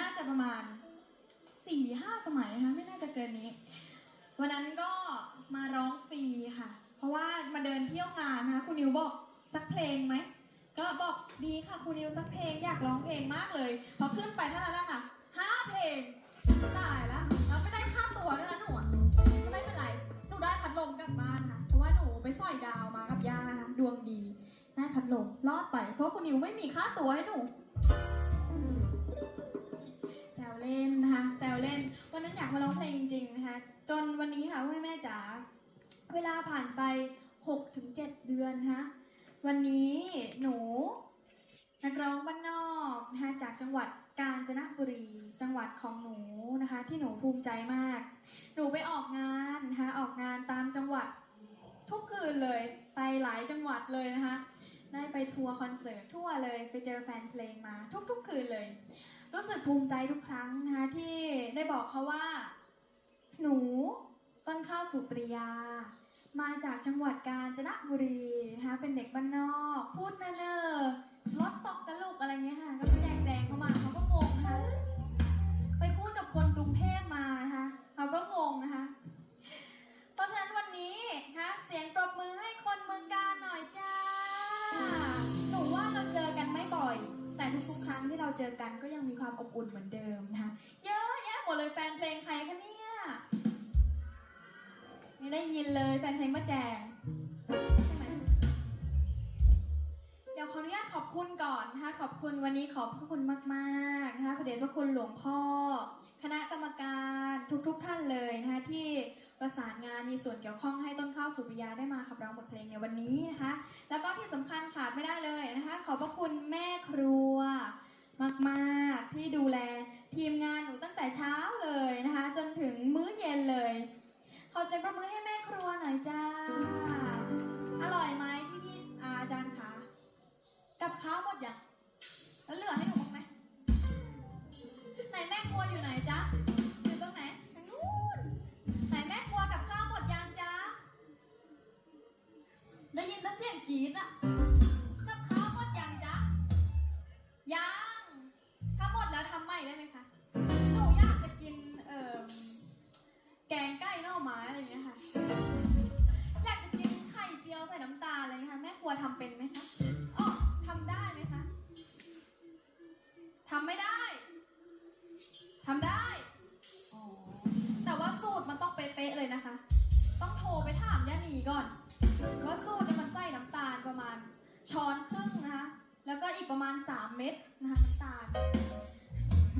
น่าจะประมาณสี่ห้าสมัยนะคะไม่น่าจะเกินนี้ วันนั้นก็มาร้องฟรีค่ะ เพราะว่ามาเดินเที่ยวงานนะคะคุณนิวบอกสักเพลงไหมก็บอกดีค่ะคุณนิวสักเพลงอยากร้องเพลงมากเลย พอขึ้นไปเท่านั้นแหละค่ะห้าเพลงตายแล้วแล้วไม่ได้ค่าตัวด้วยนะหนูไม่เป็นไรหนูได้พัดลมกลับบ้านค่ะเพราะว่าหนูไปสอยดาวมากับย่านะคะดวงดีได้พัดลมรอดไปเพราะคุณนิวไม่มีค่าตัวให้หนู จนวันนี้ค่ะพ่อแม่จ๋าเวลาผ่านไป6ถึง7เดือนนะคะวันนี้หนู นักร้องบ้านนอกนะคะจากจังหวัดกาญจนบุรี จังหวัดของหนูนะคะ ที่หนูภูมิใจมาก หนูไปออกงานนะคะออกงานตามจังหวัดทุกคืนเลยไปหลายจังหวัดเลยนะคะได้ไปทัวร์คอนเสิร์ตทั่วเลยไปเจอแฟนเพลงมาทุกๆคืนเลย รู้สึกภูมิใจทุกครั้งนะคะที่ได้บอกเขาว่า หนู ต้นข้าวสุปริยา มาจากจังหวัดกาญจนบุรีนะคะเป็นเด็กบ้านนอก พูดเนอๆรถตกกระลุกอะไรเงี้ยค่ะ ก็แดงแดงเข้ามาเขาก็งงนะคะไปพูดกับคนกรุงเทพมานะคะเขาก็งงนะคะ เพราะฉะนั้นวันนี้นะคะเสียงปรบมือให้คนเมืองการหน่อยจ้า หนูว่าเราเจอกันไม่บ่อย แต่ทุกๆครั้งที่เราเจอกันก็ยังมีความอบอุ่นเหมือนเดิมนะคะเยอะแยะหมดเลยแฟนเพลงใคร ยไม่ได้ยินเลยแฟนเพลงมาแจงใช่ไหมเดี๋ยวขออนุญาตขอบคุณก่อนนะคะขอบคุณวันนี้ขอบพระคุณมากๆนะคะพระเดชพระคุณหลวงพ่อ คณะกรรมการทุกๆท่านเลยนะคะที่ประสานงานมีส่วนเกี่ยวข้องให้ต้นข้าวสุริยาได้มาขับร้องบทเพลงในวันนี้นะคะ แล้วก็ที่สำคัญขาดไม่ได้เลยนะคะขอบพระคุณแม่ครัวมากๆที่ดูแลทีมงานหนูตั้งแต่เช้าเลยนะคะ จนถึงมื้อเย็นเลย ขอเสียงประมือให้แม่ครัวหน่อยจ้า อร่อยไหมพี่พี่อาจารย์คะกับข้าวหมดยังแล้วเหลือให้หนูบ้างไหมไหนแม่ครัวอยู่ไหนจ๊ะอยู่ตรงไหนทางนู้นไหนแม่ครัวกับข้าวหมดยังจ๊ะได้ยินแต่เสียงกรี๊ดอะ อไม้อะไรอย่างเงี้ยค่ะ อยากจะกินไข่เจียวใส่น้ำตาลอะไรอย่างเงี้ยค่ะ แม่ครัวทำเป็นไหมคะอ๋อทำได้ไหมคะทำไม่ได้ทำได้ อ๋อ แต่ว่าสูตรมันต้องเป๊ะๆเลยนะคะ ต้องโทรไปถามย่าหนีก่อน ว่าสูตรเนี่ยมันใส่น้ำตาลประมาณช้อนครึ่งนะคะ แล้วก็อีกประมาณ 3 เม็ดนะคะน้ำตาล